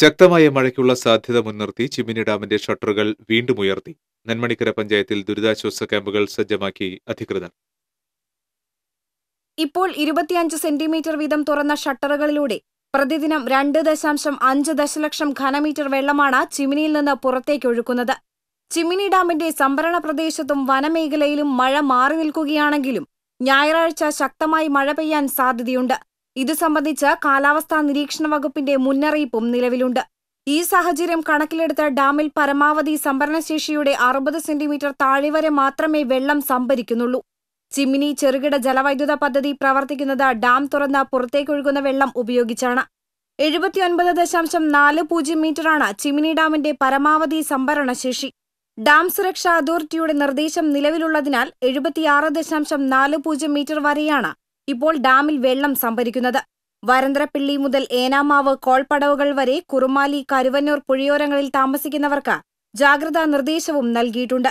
ശക്തമായ മഴയ്ക്കുള്ള സാധ്യത മുൻനിർത്തി ചിമ്മിനി ഡാമിന്റെ ഷട്ടറുകൾ വീണ്ടും ഉയർത്തി. നെന്മണിക്കര പഞ്ചായത്തിൽ ദുരിതാശ്വാസ ക്യാമ്പുകൾ സജ്ജമാക്കി അധികൃതർ. ഇപ്പോൾ ഇരുപത്തിയഞ്ച് സെന്റിമീറ്റർ വീതം തുറന്ന ഷട്ടറുകളിലൂടെ പ്രതിദിനം രണ്ട് ദശാംശം അഞ്ച് ദശലക്ഷം ഘനമീറ്റർ വെള്ളമാണ് ചിമ്മിനിയിൽ നിന്ന് പുറത്തേക്ക് പുറത്തേക്കൊഴുക്കുന്നത് ചിമ്മിനി ഡാമിന്റെ സംഭരണ പ്രദേശത്തും വനമേഖലയിലും മഴ മാറി നിൽക്കുകയാണെങ്കിലും ഞായറാഴ്ച ശക്തമായി മഴ പെയ്യാൻ സാധ്യതയുണ്ട്. ഇതു സംബന്ധിച്ച് കാലാവസ്ഥാ നിരീക്ഷണ വകുപ്പിന്റെ മുന്നറിയിപ്പും നിലവിലുണ്ട്. ഈ സാഹചര്യം കണക്കിലെടുത്ത് ഡാമിൽ പരമാവധി സംഭരണശേഷിയുടെ അറുപത് സെന്റിമീറ്റർ താഴെ വരെ മാത്രമേ വെള്ളം സംഭരിക്കുന്നുള്ളൂ. ചിമ്മിനി ചെറുകിട ജലവൈദ്യുത പദ്ധതി പ്രവർത്തിക്കുന്നത് ഡാം തുറന്ന് പുറത്തേക്കൊഴുകുന്ന വെള്ളം ഉപയോഗിച്ചാണ്. എഴുപത്തിയൊൻപത് ദശാംശം നാല് പൂജ്യം മീറ്ററാണ് ചിമ്മിനി ഡാമിന്റെ പരമാവധി സംഭരണശേഷി. ഡാം സുരക്ഷാ അതോറിറ്റിയുടെ നിർദ്ദേശം നിലവിലുള്ളതിനാൽ എഴുപത്തിയാറ് ദശാംശം നാല് പൂജ്യം മീറ്റർ വരെയാണ് ഇപ്പോൾ ഡാമിൽ വെള്ളം സംഭരിക്കുന്നത്. വരന്തരപ്പിള്ളി മുതൽ ഏനാമാവ് കോൾപ്പടവുകൾ വരെ കുറുമാലി കരുവന്നൂർ പുഴയോരങ്ങളിൽ താമസിക്കുന്നവർക്ക് ജാഗ്രതാ നിർദ്ദേശവും നൽകിയിട്ടുണ്ട്.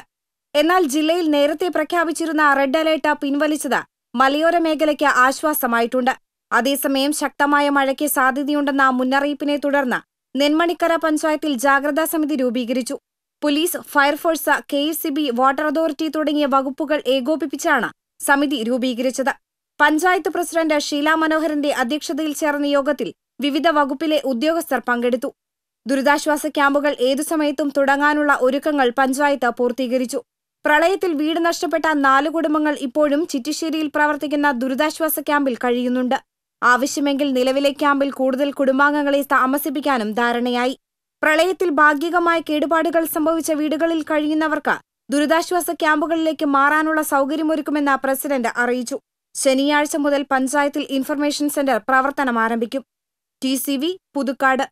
എന്നാൽ ജില്ലയിൽ നേരത്തെ പ്രഖ്യാപിച്ചിരുന്ന റെഡ് അലേർട്ട് പിൻവലിച്ചത് മലയോര മേഖലയ്ക്ക് ആശ്വാസമായിട്ടുണ്ട്. അതേസമയം ശക്തമായ മഴയ്ക്ക് സാധ്യതയുണ്ടെന്ന മുന്നറിയിപ്പിനെ തുടർന്ന് നെന്മണിക്കര പഞ്ചായത്തിൽ ജാഗ്രതാ സമിതി രൂപീകരിച്ചു. Police fire force K C B water authority തുടങ്ങിയ വകുപ്പുകൾ ഏകോപിപ്പിച്ചാണ് സമിതി രൂപീകരിച്ചത്. പഞ്ചായത്ത് പ്രസിഡന്റ് ഷീല മനോഹരന്റെ അധ്യക്ഷതയിൽ ചേർന്ന യോഗത്തിൽ വിവിധ വകുപ്പിലെ ഉദ്യോഗസ്ഥർ പങ്കെടുത്തു. ദുരിതാശ്വാസ ക്യാമ്പുകൾ ഏതു സമയത്തും തുടങ്ങാനുള്ള ഒരുക്കങ്ങൾ പഞ്ചായത്ത് പൂർത്തീകരിച്ചു. പ്രളയത്തിൽ വീട് നഷ്ടപ്പെട്ട നാല് കുടുംബങ്ങൾ ഇപ്പോഴും ചിറ്റിശ്ശേരിയിൽ പ്രവർത്തിക്കുന്ന ദുരിതാശ്വാസ ക്യാമ്പിൽ കഴിയുന്നുണ്ട്. ആവശ്യമെങ്കിൽ നിലവിലെ ക്യാമ്പിൽ കൂടുതൽ കുടുംബാംഗങ്ങളെ താമസിപ്പിക്കാനും ധാരണയായി. പ്രളയത്തിൽ ഭാഗികമായ കേടുപാടുകൾ സംഭവിച്ച വീടുകളിൽ കഴിയുന്നവർക്ക് ദുരിതാശ്വാസ ക്യാമ്പുകളിലേക്ക് മാറാനുള്ള സൗകര്യമൊരുക്കുമെന്ന് പ്രസിഡന്റ് അറിയിച്ചു. ശനിയാഴ്ച മുതൽ പഞ്ചായത്തിൽ ഇൻഫർമേഷൻ സെന്റർ പ്രവർത്തനം ആരംഭിക്കും. T C V Puthukkad.